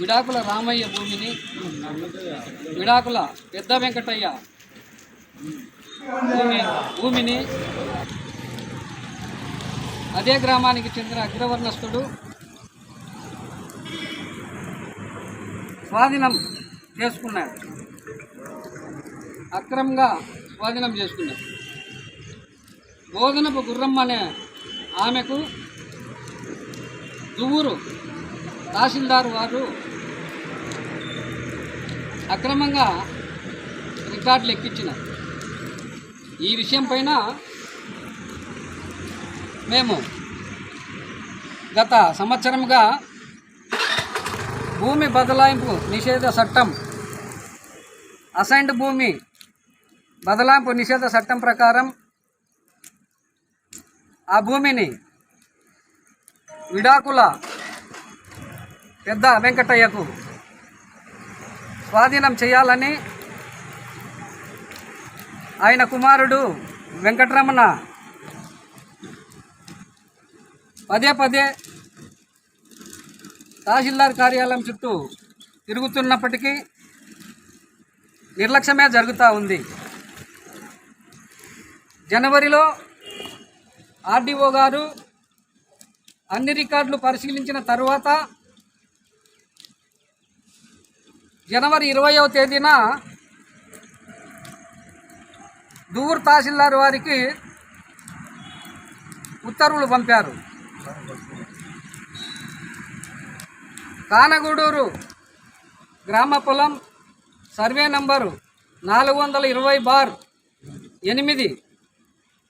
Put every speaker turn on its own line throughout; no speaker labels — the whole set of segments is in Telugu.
విడాకుల రామయ్య భూమిని విడాకుల పెద్ద వెంకటయ్య భూమి భూమిని అదే గ్రామానికి చెందిన అగ్రవర్ణస్థుడు. స్వాధీనం చేసుకున్నాడు. అక్రమంగా స్వాధీనం చేసుకున్నాడు. బోధనపు గుర్రమ్మ అనే ఆమెకు దువ్వూరు తహసీల్దారు వారు అక్రమంగా రికార్డులు ఎక్కించినారు. ఈ విషయం పైన మేము గత సంవత్సరంగా భూమి బదలాయింపు నిషేధ చట్టం అసైన్డ్ భూమి బదలాయింపు నిషేధ చట్టం ప్రకారం ఆ భూమిని విడాకుల పెద్ద వెంకటయ్యకు స్వాధీనం చేయాలని ఆయన కుమారుడు వెంకటరమణ పదే పదే తహసీల్దార్ కార్యాలయం చుట్టూ తిరుగుతున్నప్పటికీ నిర్లక్ష్యమే జరుగుతూ ఉంది. జనవరిలో ఆర్డీఓ గారు అన్ని రికార్డులు పరిశీలించిన తరువాత జనవరి ఇరవయవ తేదీన దూర్ తహసీల్దార్ వారికి ఉత్తర్వులు పంపారు. కానగూడూరు గ్రామ పొలం సర్వే నంబరు నాలుగు వందల ఇరవై బార్ ఎనిమిది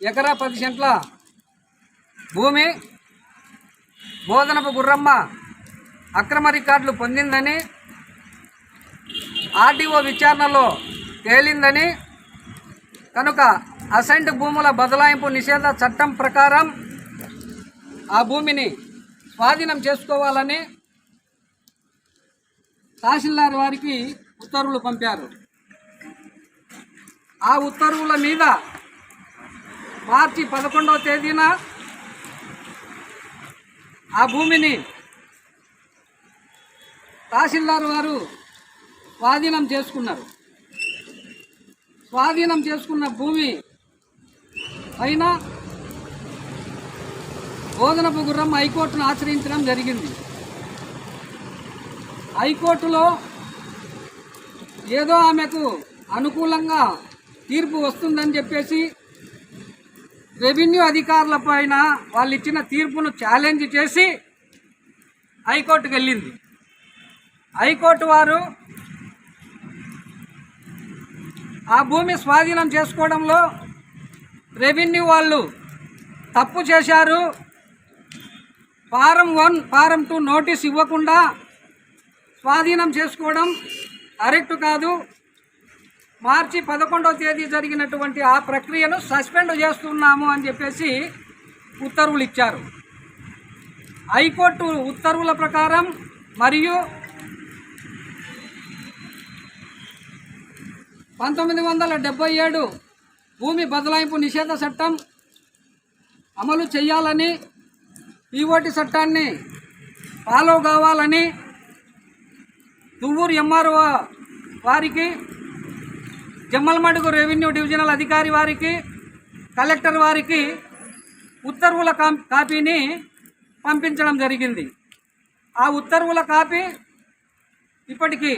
ఎకరా పది సెంట్ల భూమి బోధనపు గుర్రమ్మ అక్రమ రికార్డులు పొందిందని ఆర్డీఓ విచారణలో తేలిందని కనుక అసెంట్ భూముల బదలాయింపు నిషేధ చట్టం ప్రకారం ఆ భూమిని స్వాధీనం చేసుకోవాలని తహసీల్దార్ వారికి ఉత్తర్వులు పంపారు. ఆ ఉత్తర్వుల మీద మార్చి పదకొండవ తేదీన ఆ భూమిని తహసీల్దార్ వారు స్వాధీనం చేసుకున్నారు. స్వాధీనం చేసుకున్న భూమి పైన బోధనపు గుర్రం హైకోర్టును ఆశ్రయించడం జరిగింది. హైకోర్టులో ఏదో ఆమెకు అనుకూలంగా తీర్పు వస్తుందని చెప్పేసి రెవెన్యూ అధికారుల పైన వాళ్ళు ఇచ్చిన తీర్పును ఛాలెంజ్ చేసి హైకోర్టుకు వెళ్ళింది హైకోర్టు వారు ఆ భూమి స్వాధీనం చేసుకోవడంలో రెవెన్యూ వాళ్ళు తప్పు చేశారు. Form one form two notice ఇవ్వకుండా స్వాధీనం చేసుకోవడం కరెక్ట్ కాదు. మార్చి పదకొండవ తేదీ జరిగినటువంటి ఆ ప్రక్రియను సస్పెండ్ చేస్తున్నాము అని చెప్పేసి ఉత్తర్వులు ఇచ్చారు. హైకోర్టు ఉత్తర్వుల ప్రకారం మరియు పంతొమ్మిది వందల డెబ్బై ఏడు భూమి బదలాయింపు నిషేధ చట్టం అమలు చేయాలని ఈఓటి చట్టాన్ని ఫాలో కావాలని దువ్వూరు ఎంఆర్ఓ వారికి జమ్మలమడుగు రెవెన్యూ డివిజనల్ అధికారి వారికి కలెక్టర్ వారికి ఉత్తర్వుల కాపీని పంపించడం జరిగింది. ఆ ఉత్తర్వుల కాపీ ఇప్పటికీ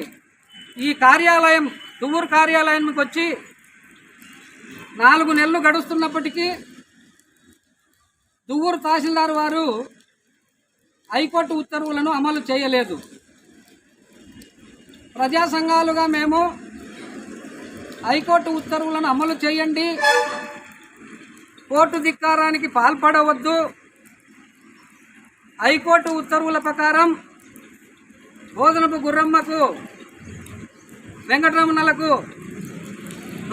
ఈ కార్యాలయం దువ్వూరు కార్యాలయానికి వచ్చి నాలుగు నెలలు గడుస్తున్నప్పటికీ దువ్వూరు తహసీల్దార్ వారు హైకోర్టు ఉత్తర్వులను అమలు చేయలేదు. ప్రజా సంఘాలుగా మేము హైకోర్టు ఉత్తర్వులను అమలు చేయండి. కోర్టు ధిక్కారానికి పాల్పడవద్దు. హైకోర్టు ఉత్తర్వుల ప్రకారం బోధనపు గుర్రమ్మకు వెంకటరమణలకు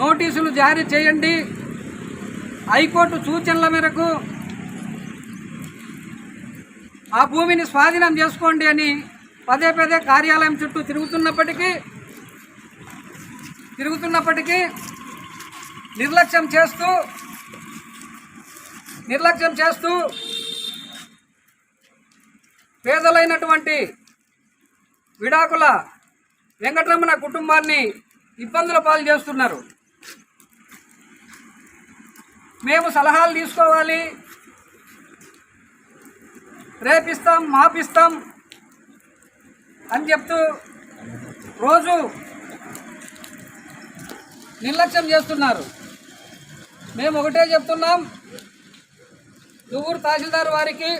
నోటీసులు జారీ చేయండి. హైకోర్టు సూచనల మేరకు ఆ భూమిని స్వాధీనం చేసుకోండి అని పదే పదే కార్యాలయం చుట్టూ తిరుగుతున్నప్పటికీ తిరుగుతున్నప్పటికీ నిర్లక్ష్యం చేస్తూ నిర్లక్ష్యం చేస్తూ పేదలైనటువంటి విడాకుల వెంకటరమణ కుటుంబాన్ని ఇబ్బందుల పాలు చేస్తున్నారు. మేము సలహాలు తీసుకోవాలి. రేపిస్తాం మాపిస్తాం అని చెప్తూ రోజు నిర్లక్ష్యం చేస్తున్నారు. మేము ఒకటే చెప్తున్నాం దువ్వూరు తహసీల్దార్ వారికి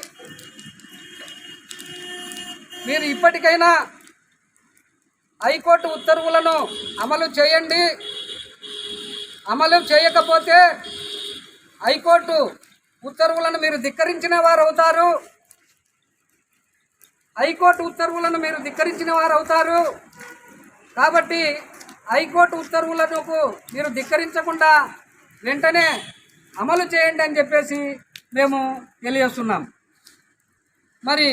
మీరు ఇప్పటికైనా హైకోర్టు ఉత్తర్వులను అమలు చేయండి. అమలు చేయకపోతే హైకోర్టు ఉత్తర్వులను మీరు ధిక్కరించిన వారు అవుతారు హైకోర్టు ఉత్తర్వులను మీరు ధిక్కరించిన వారు అవుతారు కాబట్టి హైకోర్టు ఉత్తర్వులను మీరు ధిక్కరించకుండా వెంటనే అమలు చేయండి అని చెప్పేసి మేము తెలియజేస్తున్నాం. మరి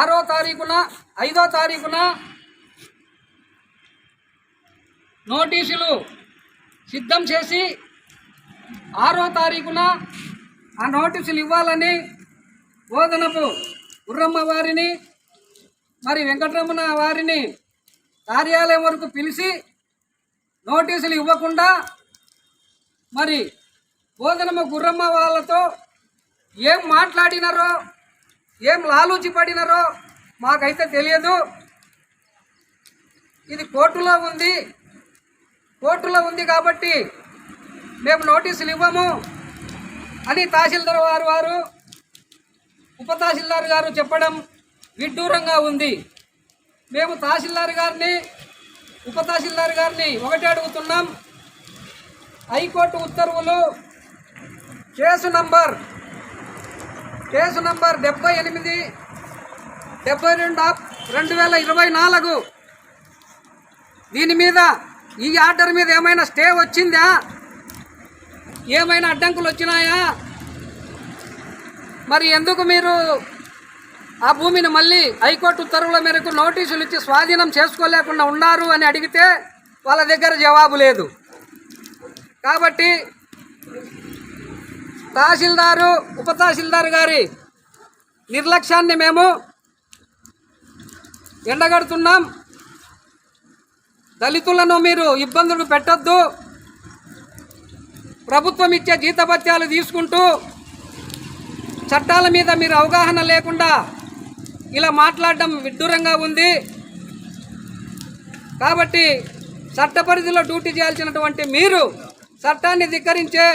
ఆరో తారీఖున ఐదో తారీఖున నోటీసులు సిద్ధం చేసి ఆరో తారీఖున ఆ నోటీసులు ఇవ్వాలని బోధనపు గుర్రమ్మ వారిని మరి వెంకటరమణ వారిని కార్యాలయం వరకు పిలిచి నోటీసులు ఇవ్వకుండా మరి బోధనమ్మ గుర్రమ్మ వాళ్ళతో ఏం మాట్లాడినారో ఏం లాలూచి పడినారో మాకైతే తెలియదు. ఇది కోర్టులో ఉంది. కోర్టులో ఉంది కాబట్టి మేము నోటీసులు ఇవ్వము. అని తహసీల్దార్ వారు వారు ఉప తహసీల్దార్ గారు చెప్పడం విడ్డూరంగా ఉంది. మేము తహసీల్దార్ గారిని ఉప తహసీల్దార్ గారిని ఒకటే అడుగుతున్నాం. హైకోర్టు ఉత్తర్వులు కేసు నంబర్ కేసు నంబర్ డెబ్బై ఎనిమిది డెబ్బై రెండు ఆఫ్ రెండు వేల ఇరవై నాలుగు. దీని మీద ఈ ఆర్డర్ మీద ఏమైనా స్టే వచ్చిందా? ఏమైనా అడ్డంకులు వచ్చినాయా? మరి ఎందుకు మీరు ఆ భూమిని మళ్ళీ హైకోర్టు ఉత్తర్వుల మేరకు నోటీసులు ఇచ్చి స్వాధీనం చేసుకోలేకుండా ఉన్నారు అని అడిగితే వాళ్ళ దగ్గర జవాబు లేదు. కాబట్టి తహసీల్దారు ఉప తహసీల్దారు గారి నిర్లక్ష్యాన్ని మేము ఎండగడుతున్నాం. దళితులను మీరు ఇబ్బందులు పెట్టొద్దు. ప్రభుత్వం ఇచ్చే జీతభత్యాలు తీసుకుంటూ చట్టాల మీద మీరు అవగాహన లేకుండా ఇలా మాట్లాడడం విడ్డూరంగా ఉంది. కాబట్టి చట్ట పరిధిలో డ్యూటీ చేయాల్సినటువంటి మీరు చట్టాన్ని ధిక్కరించే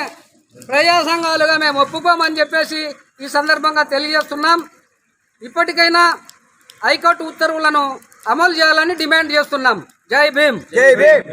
ప్రజా సంఘాలుగా మేము ఒప్పుకోమని చెప్పేసి ఈ సందర్భంగా తెలియజేస్తున్నాం. ఇప్పటికైనా హైకోర్టు ఉత్తర్వులను అమలు చేయాలని డిమాండ్ చేస్తున్నాం. జై భీమ్.
జై భీమ్.